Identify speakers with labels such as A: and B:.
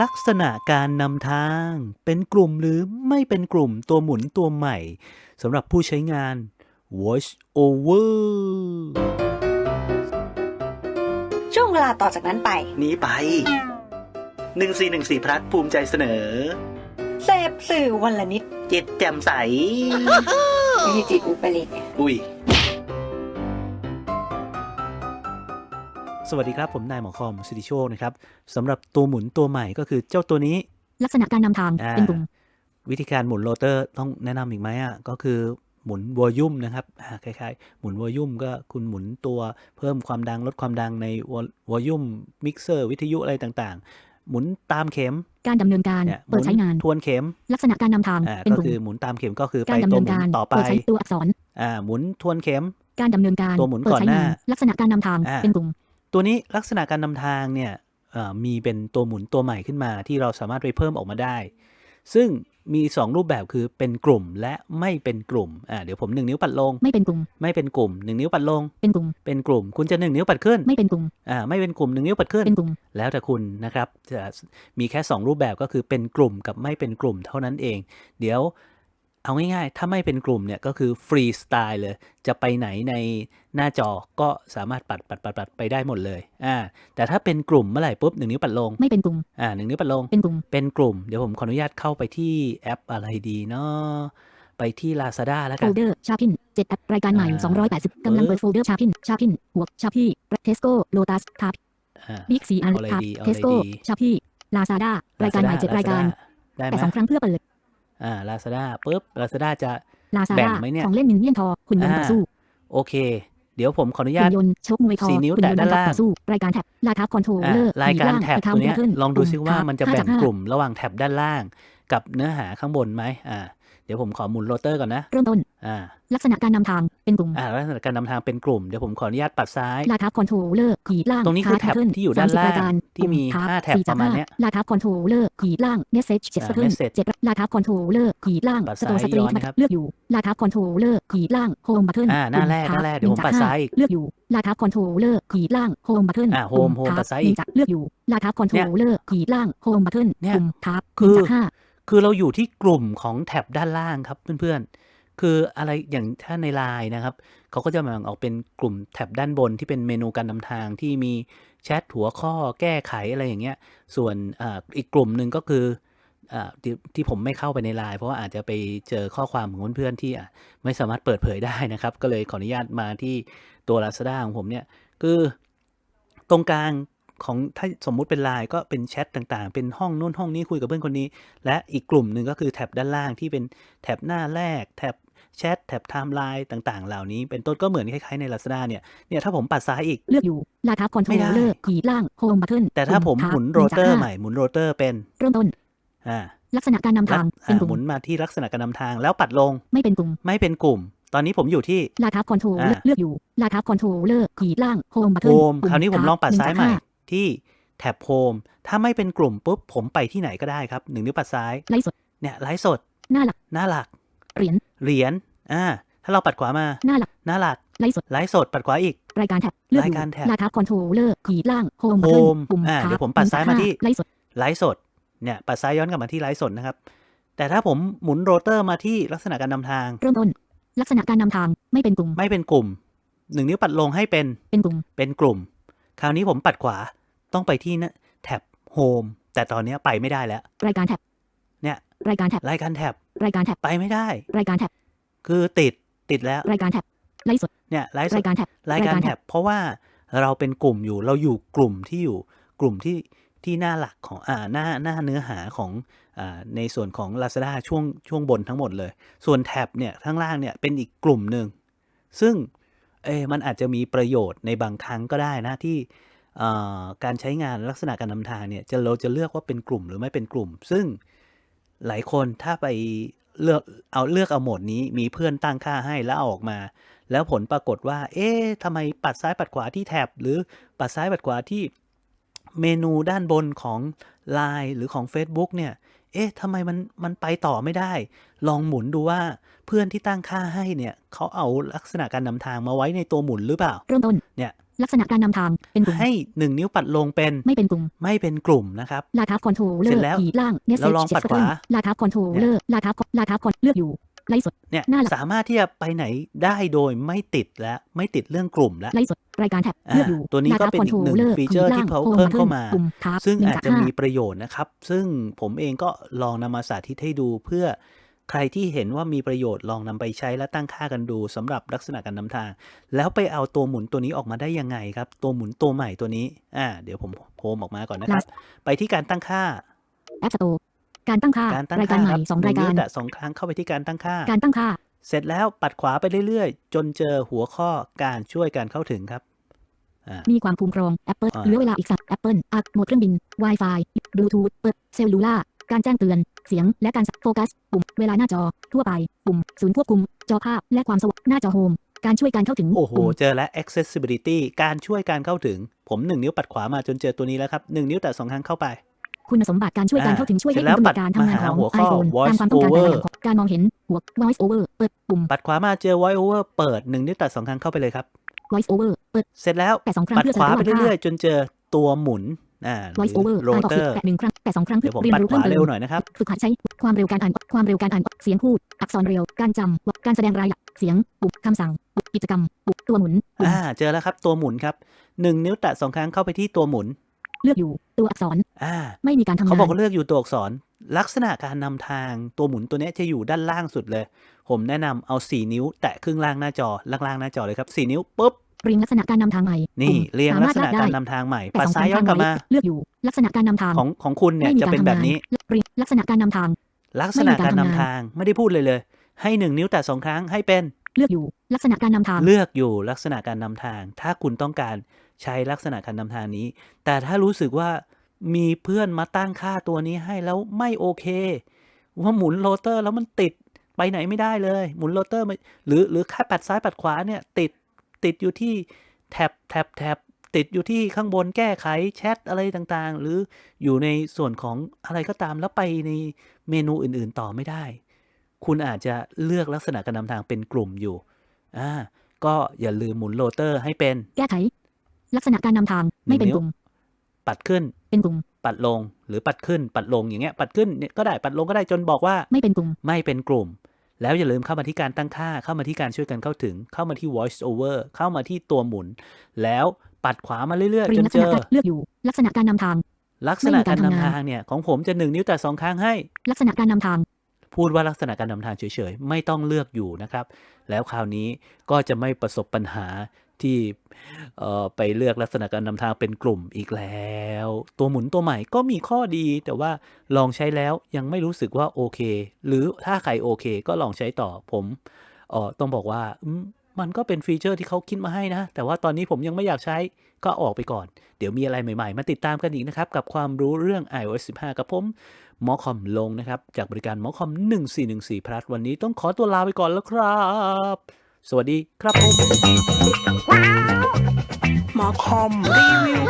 A: ลักษณะการนำทางเป็นกลุ่มหรือไม่เป็นกลุ่มตัวหมุนตัวใหม่สำหรับผู้ใช้งาน Voice Over
B: ช่วงเวลาต่อจากนั้นไป
A: นี้ไป 1414พลัดภูมิใจเสนอ
B: เสพสื่อวันละนิด
A: จิตแจ่มใส
B: ไม่ใช่จิตอุปริต
A: อุ้ย สวัสดีครับ ผมนายหมอคอมสิริโชคนะครับสำหรับตัวหมุนตัวใหม่ก็คือเจ้าตัวนี้
C: ลักษณะการนำทาง
A: อ่า
C: เป็นกลุ่ม
A: วิธีการหมุนโรเตอร์ต้องแนะนำอีกไหมอะก็คือหมุนวอลลุ่มนะครับอ่าคล้ายๆ หมุนวอลลุ่มก็คุณหมุนตัวเพิ่มความดังลดความดังในวอลลุ่มมิกเซอร์วิทยุอะไรต่างๆ หมุนตามเข็ม
C: การดำเนินการ
A: เนี่ยห
C: เปิ
A: มุ
C: ดใช้งาน
A: ทวนเข็ม
C: ลักษณะการนำทาง
A: อ่า
C: เป็น
A: ก็
C: กลุ่ม
A: คือหมุนตามเข็มก็คือไป
C: การดำ
A: ตัว
C: เนิน
A: หมุ
C: กานร
A: ต่อไป
C: เปิดใช้ตัวอักษร
A: อ่าหมุนทวนเข็ม
C: การดำเนินการ
A: ตัวหมุน
C: เปิด
A: ก่อน
C: ใช้
A: หน้า
C: งานลักษณะการนำทาง
A: อ่า
C: เป็นกลุ่ม
A: ตัวนี้ลักษณะการนำทางเนี่ยเอ่อมีเป็นตัวหมุนตัวใหม่ขึ้นมา ที่เราสามารถไปเพิ่มออกมาได้ ซึ่งมี 2 รูปแบบคือเป็นกลุ่มและไม่เป็นกลุ่มอ่าเดี๋ยวผมหนึ่งนิ้วปัดลง
C: ไม่เป็นกลุ่ม
A: ไม่เป็นกลุ่มหนึ่งนิ้วปัดลง
C: เป็นกลุ่ม
A: เป็นกลุ่ม คุณจะหนึ่งนิ้วปัดขึ้น
C: ไม่เป็นกลุ่ม
A: อ่าไม่เป็นกลุ่มหนึ่งนิ้วปัดขึ้น
C: เป็นกลุ่ม
A: แล้วแต่คุณนะครับจะมีแค่ 2 รูปแบบก็คือเป็นกลุ่มกับไม่เป็นกลุ่มเท่านั้นเอง เดี๋ยว เอาง่ายๆ ถ้าไม่เป็นกลุ่มเนี่ยก็คือฟรีสไตล์เลย จะไปไหนในหน้าจอก็สามารถปัดปัดปัดปัดไปได้หมดเลย อ่า แต่ถ้าเป็นกลุ่มเมื่อไหร่ปุ๊บหนึ่งนิ้วปัดลง
C: ไม่เป็นกลุ่ม
A: อ่าหนึ่งนิ้วปัดลง
C: เป็นกลุ่ม
A: เป็นกลุ่ม เดี๋ยวผมขออนุญาตเข้าไปที่แอปอะไรดีเนาะ ไปที่ Lazada แล้ว
C: โฟ
A: กัน
C: ลเดอร์ ชาพินเจ็ดแอปรายการใหม่
A: อ่า
C: 280กำลังเปิดโฟลเดอร์ชาพินชาพินหัวกชาพี่เทสโก้โลตัสทาร์
A: อ่า
C: บิ๊กซีอาร์
A: เอาอะไร
C: ทาร์
A: ดีเอาอะไร
C: เทสโก้
A: ดี
C: ชาพี่ลาซาด้ารายการใหม่
A: Lazada
C: เจ็ดรายการ
A: ได้ไหม
C: แต่สองครั้งเพื่อเปิด
A: อ่า Lazada ปุ๊บ Lazada จะ
C: ลาซา
A: แบ่
C: ด้าง
A: ไหมเนี่ย
C: ของเล่นมินเนี่ยนทอหุ่นยนต์
A: อ่า
C: ต่อสู้
A: โอเค เดี๋ยวผมขออนุญา
C: หุ่
A: ต
C: นยนต์ชกมวยทอ
A: สี่นิ้ว
C: หุ่นยนต์
A: แตะด้านล่าง
C: ต่อสู้รายการแท็บลาทับคอนโทรล
A: อ่า
C: เลอร์
A: รายการ
C: ล่ง
A: แท็บ
C: ไป
A: ตัวเนี้ย
C: ขึ้น
A: ลองดูซิว่า
C: ปุ่
A: มันจะ
C: ห้
A: แบ่ง
C: จากห้าก
A: ลุ่มระหว่างแท็บด้านล่าง กับเนื้อหาข้างบนไหมอ่าเดี๋ยวผมขอหมุนโรเตอร์ก่อนนะ
C: เริ่มต้น
A: อ่า
C: ลักษณะการนำทาง เป็นกลุ่ม
A: อ่าลักษณะการนำทางเป็นกลุ่ม เดี๋ยวผมขออนุญาตปัดซ้าย
C: ลาทับคอนโทรลเลอร์ขีดล่าง
A: ตรงนี้คือแท็บ
C: ขึ้น
A: ที่อยู่ด้านล่าง
C: 30รายการ
A: ที่มี
C: ปุ่
A: ห้าแท็บ
C: สี่จก
A: ประมาณเนี้ย
C: ห้ลาทับคอนโทรลเลอร์ขีดล่างเมสเซจเจ็ด
A: อ่า
C: สขึ้น
A: message
C: เจ็ดลาทับคอนโทรลเลอร์ขีดล่าง
A: ปัด
C: สโต
A: ซ้าย
C: สตรี
A: ย้
C: ท
A: อนนะครับ
C: เลือกอยู่ลาทับคอนโทรลเลอร์ขีดล่างโฮมบัตเทิล
A: อ่าหน้าแรกหน้าแรกเดี๋ยวผมปัดซ้ายอีก
C: เลือกอยู่ลาทับคอนโทรลเลอร์ขีดล่างโฮมบัตเทิล
A: อ่า home home ปัดซ้ายอีก
C: เลือกอยู่ลาทับคอนโทรลเลอร์ขีดล่างโฮมบัตเทิล
A: เนี่ย
C: ปุ่มทับ
A: คือ
C: หนึ่งจากห้า
A: คือเราอยู่ที่กลุ่มของแท็บด้านล่างครับเพื่อนๆ คืออะไรอย่างถ้าในไลน์นะครับ เขาก็จะแบ่งออกเป็นกลุ่มแท็บด้านบนที่เป็นเมนูการนำทางที่มีแชทหัวข้อแก้ไขอะไรอย่างเงี้ย ส่วนออีกกลุ่มหนึ่งก็คืออที่ที่ผมไม่เข้าไปในไลน์เพราะว่าอาจจะไปเจอข้อความของเพื่อนๆที่ไม่สามารถเปิดเผยได้นะครับ ก็เลยขออนุญาตมาที่ตัว Lazada ของผมเนี่ย คือตรงกลางของถ้าสมมุติเป็นไลน์ก็เป็นแชทต่างๆ เป็นห้องนู้นห้องนี้คุยกับเพื่อนคนนี้ และอีกกลุ่มหนึ่งก็คือแท็บด้านล่างที่เป็นแท็บหน้าแรก แท็บ แชทแท็บไทม์ไลน์ต่างๆ เหล่านี้ เป็นต้นก็เหมือนคล้ายๆใน Lazada เนี่ยเนี่ยถ้าผมปัดซ้ายอีก
C: เลือกอยู่ลาทับคอนโทร
A: ไม่
C: ล
A: ได้
C: เลอร์ขีดล่างโฮมบัตเทิล
A: แต่ถ้าผมหมุนโรเตอร์ใหม่หมุนโรเตอร์เป็น
C: เริ่มต้น
A: อ่า
C: ลักษณะการนำ
A: ลั
C: ทากง
A: อ่า
C: เป็นกลุ่
A: ห
C: ม
A: มุนมาที่ลักษณะการนำทางแล้วปัดลง
C: ไม่เป็นกลุ่ม
A: ไม่เป็นกลุ่ม ตอนนี้ผมอยู่ที่
C: ลาทับคอนโทรล
A: อ่า
C: เลือกอยู่ลาทับคอนโทรลเลอร์ขีดล่างโฮมบัต
A: โฮ
C: เทิล
A: มคราวนี้ผมลองปัดซ้ายใหม่
C: หนึ่งจก
A: ที่แท็บโฮมถ้าไม่เป็นกลุ่มปุ๊บผมไปที่ไหนก็ได้ครับหนึ่งนิ้วปัดซ้าย
C: ห้าไลฟ์สด
A: เนี่ยไลฟ์สด
C: หน้าหลัก
A: หน้าหลัก
C: เหรียญ
A: เหรียญอ่าถ้าเราปัดขวามา
C: หน้าหลัก
A: หน้าหลัก
C: ไลฟ์สด
A: ไลฟ์สด ปัดขวาอีก
C: รายการแท็บ เลือกอยู่
A: รายการแท็บ
C: ลาทับคอนโทรลเลอร์ขีดล่าง โฮมบัตเทิล
A: Home
C: ปุ่ม
A: อ่า
C: ทับ
A: เดี๋ยวผมปัดซ้ายมาที่
C: ไลฟ์สด
A: ไลฟ์สด เนี่ย ปัดซ้ายย้อนกลับมาที่ไลฟ์สดนะครับ แต่ถ้าผมหมุนโรเตอร์มาที่ลักษณะการนำทาง
C: เริ่มต้น ลักษณะการนำทาง ไม่เป็นกลุ่ม
A: ไม่เป็นกลุ่ม หนึ่งนิ้วปัดลงให้เป็น
C: เป็นกลุ่ม
A: เป็นกลุ่ม คราวนี้ผมปัดขวา ต้องไปที่นะแท็บโฮมแต่ตอนเนี้ยไปไม่ได้แล้ว
C: รายการแท็บ
A: เนี่ย
C: รายการแท็บ
A: รายการแท็บ
C: รายการแท็บ
A: ไปไม่ได้
C: รายการแท็บ
A: คือติดติดแล้ว
C: รายการแท็บไลฟ์สด
A: เนี่ยไลฟ์ส
C: รา
A: ด
C: ยการแท็บ
A: รายการแท็บเพราะว่าเราเป็นกลุ่มอยู่เราอยู่กลุ่มที่อยู่กลุ่มที่ที่หน้าหลักของอ่าหน้าหน้าเนื้อหาของอ่าในส่วนของ Lazada ช่วงช่วงบนทั้งหมดเลย ส่วนแท็บเนี่ยข้างล่างเนี่ยเป็นอีกกลุ่มหนึ่งซึ่งเออมันอาจจะมีประโยชน์ในบางครั้งก็ได้นะที่เอ่อการใช้งานลักษณะการนำทางเนี่ยจะเราจะเลือกว่าเป็นกลุ่มหรือไม่เป็นกลุ่ม ซึ่ง หลายคนถ้าไปเลือกเอาเลือกเอาโหมดนี้มีเพื่อนตั้งค่าให้แล้วเอาออกมา แล้วผลปรากฏว่า เอ๊ะทำไมปัดซ้ายปัดขวาที่แท็บหรือปัดซ้ายปัดขวาที่เมนูด้านบนของ Line หรือของ Facebook เนี่ย เอ๊ะทำไมมันมันไปต่อไม่ได้ ลองหมุนดูว่าเพื่อนที่ตั้งค่าให้เนี่ยเขาเอาลักษณะการนำทางมาไว้ในตัวหมุนหรือเปล่า
C: เริ่มต้น
A: เนี่ย
C: ลักษณะการนำทางเป็นกลุ่ม
A: ให้หนึ่งนิ้วปัดลงเป็น
C: ไม่เป็นกลุ่ม
A: ไม่เป็นกลุ่มนะครับ
C: ลาทับคอนโทรลเลอ
A: เสร็จ
C: ร์
A: แล้ว
C: ขีดล่างเนส
A: เราลองปัดขวา
C: ลาทับคอนโทรลเลอร์ลาทับลาทับคอนเลือกอยู่ไลฟ์สด
A: เนี่ย
C: หน้าหลัก
A: สามารถที่จะไปไหนได้โดยไม่ติดและไม่ติดเรื่องกลุ่มแล้ว
C: ไลฟ์สดรายการแท็บ
A: อ่า
C: เลือกอยู่
A: ตัวนี้ก็เป็นอีกหนึ่ง
C: Controller
A: ฟีเจอร์ที่เขา
C: ขีดล่ง
A: เพิ่มเข้ามา
C: ปุ่มทับ
A: ซึ่ง
C: หนึ่
A: อาจ
C: จาก
A: จะ
C: ห้
A: มีประโยชน์นะครับ ซึ่งผมเองก็ลองนำมาสาธิตให้ดูเพื่อ ใครที่เห็นว่ามีประโยชน์ลองนำไปใช้และตั้งค่ากันดูสำหรับลักษณะการนำทาง แล้วไปเอาตัวหมุนตัวนี้ออกมาได้ยังไงครับ ตัวหมุนตัวใหม่ตัวนี้อ่าเดี๋ยวผมโฮมออกมาก่อนนะครับ ไปที่การตั้งค่า
C: แอปสโตร์การตั้งค่า
A: การตั้ง
C: รายกา
A: ค่าร
C: ให
A: ค
C: ม่
A: รับ
C: สองรายการ
A: หนึ่นิ้วแตะสองครั้งเข้าไปที่การตั้งค่า
C: การตั้งค่า
A: เสร็จแล้วปัดขวาไปเรื่อยๆ จนเจอหัวข้อการช่วยการเข้าถึงครับอ่า
C: มีความคุ้มครอง Apple
A: อ่า
C: เหลือเวลาอีกสัก Apple อัดโหมดเครื่องบิน Wi-Fi Bluetooth เปิดเซลลูล่า การแจ้งเตือน เสียง และการโฟกัส ปุ่ม เวลาหน้าจอ ทั่วไป ปุ่ม ศูนย์ควบคุม จอภาพ และความสว่าง หน้าจอโฮม การช่วยการเข้าถึง
A: โอ้โห
C: ปุ่ม
A: เจอแล้ว accessibility การช่วยการเข้าถึง ผมหนึ่งนิ้วปัดขวามาจนเจอตัวนี้แล้วครับหนึ่งนิ้วแตะสองครั้งเข้าไป
C: คุณสมบัติการช่วยการ
A: อ่า
C: เข้าถึงช่วยให้
A: เสร็จแล้ว
C: คุณกำหนดการทำงานของ
A: ปัดมาหาหัวข้อ
C: iPhone
A: Voice
C: ตามความต้องการแต่ละ
A: over
C: อย่างของการมองเห็นหัว Voice Over เปิดปุ่ม
A: ปัดขวามาเจอ voice over เปิดหนึ่งนิ้วแตะสองครั้งเข้าไปเลยครับ
C: Voice Over เปิด
A: เสร็จแล้ว
C: แต่สองครั้ง
A: ปัด
C: เพื่อ
A: ขวา
C: สำ
A: ไป
C: รวจ
A: เรื่อยๆ จนเจอตัวหมุน อ่าห
C: Voice
A: รือ
C: Over
A: โร
C: อ่านออก
A: เต
C: เสี
A: อย
C: ง
A: ร์
C: แตะหนึ่งครั้งแต่สองครั้ง
A: เดี๋
C: เพื่
A: ยวผม
C: อเรียน
A: ปัด
C: รู้
A: ข
C: เพิ่
A: วาม
C: เติ
A: เร็ว
C: ม
A: หน่อยนะครับ
C: ฝึกหัดใช้ความเร็วการอ่านความเร็วการอ่านเสียงพูด อักษรเร็ว การจำการแสดงรายละเสียงปุ่มคำสั่งปุ่มกิจกรรมปุ่มตัวหมุนปุ่ม
A: อ่าเจอแล้วครับ ตัวหมุนครับหนึ่งนิ้วแตะสองครั้งเข้าไปที่ตัวหมุน
C: เลือกอยู่ตัวอักษร
A: อ่า
C: ไม่มีการทำงาน
A: เขาบอกว่าเลือกอยู่ตัวอักษร ลักษณะการนำทางตัวหมุนตัวเนี้ยจะอยู่ด้านล่างสุดเลย ผมแนะนำเอา 4 นิ้ว แตะครึ่งล่างหน้าจอล่างๆหน้าจอเลยครับ 4 นิ้วปุ๊บ
C: เรียงลักษณะการนำทางใหม่
A: นี่
C: ปุ่ม
A: เรียง
C: สา
A: ลั
C: มากรถ
A: ษ
C: ลา
A: ณะ
C: กได้
A: การนำทางใหม่
C: แต่
A: ปัด
C: สอง
A: ซ้ายย้อนกลับมา
C: เลือกอยู่ ลักษณะการนำทาง
A: ของของคุณเนี่ย
C: ไม่มี
A: จะ
C: การ
A: เป็น
C: ทำ
A: แบ
C: งา
A: บ
C: น
A: นี้
C: เรียงลักษณะการนำทาง
A: ลักษณะการนำ
C: ไม่มีการทำงาน
A: ทางไม่ได้พูดเลยเลย ให้หนึ่งนิ้วแตะสองครั้งให้เป็น
C: เลือกอยู่ ลักษณะการนำทาง
A: เลือกอยู่ลักษณะการนำทาง ถ้าคุณต้องการใช้ลักษณะการนำทางนี้ แต่ถ้ารู้สึกว่ามีเพื่อนมาตั้งค่าตัวนี้ให้แล้วไม่โอเค ว่าหมุนโรเตอร์แล้วมันติด ไปไหนไม่ได้เลย หมุนโรเตอร์หรือหรือแค่ปัดซ้ายปัดขวาเนี่ยติดติดอยู่ที่แท็บแท็บแท็บติดอยู่ที่ข้างบนแก้ไขแชทอะไรต่างๆ หรืออยู่ในส่วนของอะไรก็ตามแล้วไปในเมนูอื่นๆต่อไม่ได้ คุณอาจจะเลือกลักษณะการนำทางเป็นกลุ่มอยู่อ่าก็อย่าลืมหมุนโรเตอร์ให้เป็น
C: แก้ไข ลักษณะการนำทางไม่เป็นกลุ่ม
A: ปัดขึ้น
C: เป็นกลุ่ม
A: ปัดลง หรือปัดขึ้น ปัดลงอย่างเงี้ย ปัดขึ้นเนี่ยก็ได้ ปัดลงก็ได้ จนบอกว่า
C: ไม่เป็นกลุ่ม
A: ไม่เป็นกลุ่ม แล้วอย่าลืมเข้ามาที่การตั้งค่า เข้ามาที่การช่วยกันเข้าถึง เข้ามาที่ voice over เข้ามาที่ตัวหมุน แล้วปัดขวามาเรื่อย
C: เรี
A: ๆ
C: ย
A: จ
C: ง
A: น
C: ลักษ
A: เจ
C: ณะ
A: อ
C: การเลือกอยู่ ลักษณะการนำทาง
A: ลักษณะ
C: ไม่มี
A: กา
C: การร
A: นำ
C: ทำงาน
A: ทางเนี่ยของผมจะหนึ่งนิ้วแต่สองครั้งให้
C: ลักษณะการนำทาง
A: พูดว่าลักษณะการนำทางเฉยๆ ไม่ต้องเลือกอยู่นะครับ แล้วคราวนี้ก็จะไม่ประสบปัญหา ที่ไปเลือกลักษณะการนำทางเป็นกลุ่มอีกแล้ว ตัวหมุนตัวใหม่ก็มีข้อดี แต่ว่าลองใช้แล้วยังไม่รู้สึกว่าโอเค หรือถ้าใครโอเค ก็ลองใช้ต่อผมออต้องบอกว่ามมันก็เป็นฟีเจอร์ที่เขาคิดมาให้นะ แต่ว่าตอนนี้ผมยังไม่อยากใช้ก็ออกไปก่อน เดี๋ยวมีอะไรใหม่ๆ มาติดตามกันอีกนะครับ กับความรู้เรื่อง iOS 15 กับผมหมอคอมลงนะครับ จากบริการหมอคอม1414 พลัสวันนี้ต้องขอตัวลาไปก่อนแล้วครับ สวัสดีครับผม
D: หมอคอมรีวิว